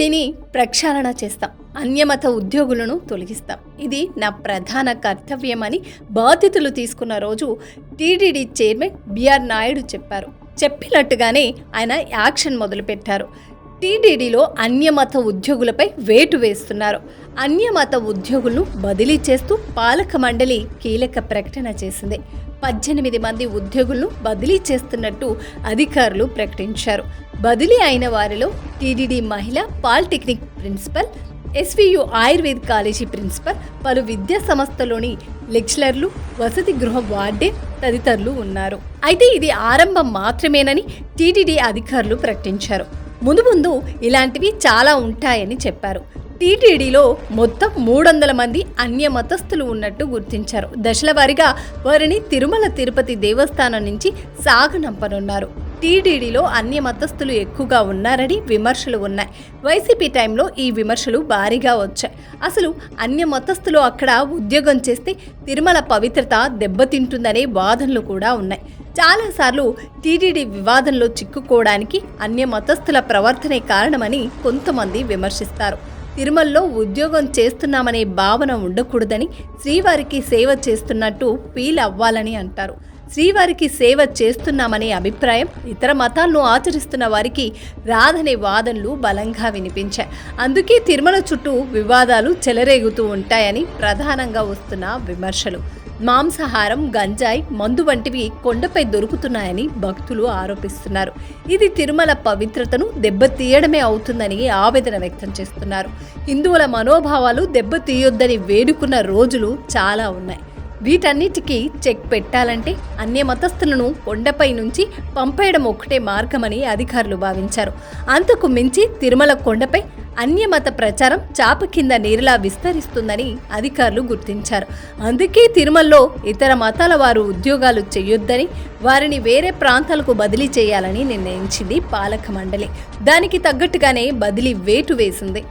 టీటీడీని ప్రక్షాళన చేస్తాం. అన్యమత ఉద్యోగులను తొలగిస్తాం. ఇది నా ప్రధాన కర్తవ్యమని బాధ్యతలు తీసుకున్న రోజు టీటీడీ చైర్మన్ బిఆర్ నాయుడు చెప్పారు. చెప్పినట్టుగానే ఆయన యాక్షన్ మొదలుపెట్టారు. టీటీడీలో అన్యమత ఉద్యోగులపై వేటు వేస్తున్నారు. అన్యమత ఉద్యోగులను బదిలీ చేస్తూ పాలక మండలి కీలక ప్రకటన చేసింది. పద్దెనిమిది మంది ఉద్యోగులను బదిలీ చేస్తున్నట్టు అధికారులు ప్రకటించారు. బదిలీ అయిన వారిలో టీడీడీ మహిళ polytechnic principal SVU Ayurveda college principal పలు విద్యా సంస్థలోని లెక్చరర్లు వసతి గృహ వార్డే తదితరులు ఉన్నారు. అయితే ఇది ఆరంభం మాత్రమేనని టీటీడీ అధికారులు ప్రకటించారు. ముందు ముందు ఇలాంటివి చాలా ఉంటాయని చెప్పారు. టీటీడీలో మొత్తం మూడు వందల మంది అన్య మతస్థులు ఉన్నట్టు గుర్తించారు. దశల వారీగా వారిని తిరుమల తిరుపతి దేవస్థానం నుంచి సాగనంపనున్నారు. టీటీడీలో అన్య మతస్థులు ఎక్కువగా ఉన్నారని విమర్శలు ఉన్నాయి. వైసీపీ టైంలో ఈ విమర్శలు భారీగా వచ్చాయి. అసలు అన్య మతస్థులు అక్కడ ఉద్యోగం చేస్తే తిరుమల పవిత్రత దెబ్బతింటుందనే వాదనలు కూడా ఉన్నాయి. చాలాసార్లు టీటీడీ వివాదంలో చిక్కుకోవడానికి అన్య మతస్థుల ప్రవర్తనే కారణమని కొంతమంది విమర్శిస్తారు. తిరుమలలో ఉద్యోగం చేస్తున్నామనే భావన ఉండకూడదని శ్రీవారికి సేవ చేస్తున్నట్టు ఫీల్ అవ్వాలని అంటారు. శ్రీవారికి సేవ చేస్తున్నామనే అభిప్రాయం ఇతర మతాలను ఆచరిస్తున్న వారికి రాధనే వాదనలు బలంగా వినిపించాయి. అందుకే తిరుమల చుట్టూ వివాదాలు చెలరేగుతూ ఉంటాయని ప్రధానంగా వస్తున్న విమర్శలు. మాంసాహారం గంజాయి మందు వంటివి కొండపై దొరుకుతున్నాయని భక్తులు ఆరోపిస్తున్నారు. ఇది తిరుమల పవిత్రతను దెబ్బతీయడమే అవుతుందని ఆవేదన వ్యక్తం చేస్తున్నారు. హిందువుల మనోభావాలు దెబ్బతీయొద్దని వేడుకున్న రోజులు చాలా ఉన్నాయి. వీటన్నిటికీ చెక్ పెట్టాలంటే అన్య మతస్థులను కొండపై నుంచి పంపేయడం ఒక్కటే మార్గమని అధికారులు భావించారు. అంతకు మించి తిరుమల కొండపై అన్యమత ప్రచారం చాప కింద నీరులా విస్తరిస్తుందని అధికారులు గుర్తించారు. అందుకే తిరుమలలో ఇతర మతాల వారు ఉద్యోగాలు చేయొద్దని వారిని వేరే ప్రాంతాలకు బదిలీ చేయాలని నిర్ణయించింది పాలక మండలి. దానికి తగ్గట్టుగానే బదిలీ వేటు వేసింది.